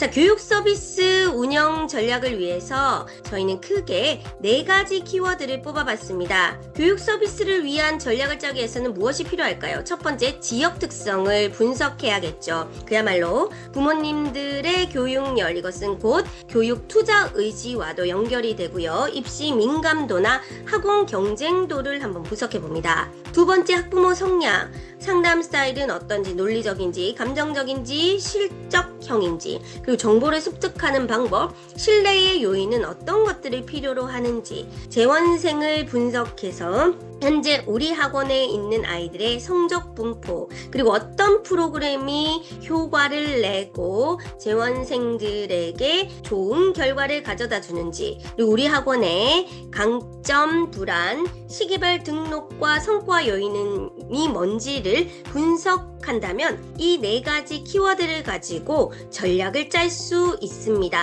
자, 교육 서비스 운영 전략을 위해서 저희는 크게 네 가지 키워드를 뽑아봤습니다. 교육 서비스를 위한 전략을 짜기 위해서는 무엇이 필요할까요? 첫 번째, 지역 특성을 분석해야겠죠. 그야말로 부모님들의 교육열, 이것은 곧 교육 투자 의지와도 연결이 되고요. 입시 민감도나 학원 경쟁도를 한번 분석해 봅니다. 두 번째, 학부모 성향. 상담 스타일은 어떤지 논리적인지 감정적인지 실적 형인지 그리고 정보를 습득하는 방법 신뢰의 요인은 어떤 것들을 필요로 하는지 재원생을 분석해서 현재 우리 학원에 있는 아이들의 성적 분포 그리고 어떤 프로그램이 효과를 내고 재원생들에게 좋은 결과를 가져다 주는지 그리고 우리 학원의 강점 불안 시기별 등록과 성과 요인이 뭔지를 분석한다면 이 네 가지 키워드를 가지고 전략을 짤 수 있습니다.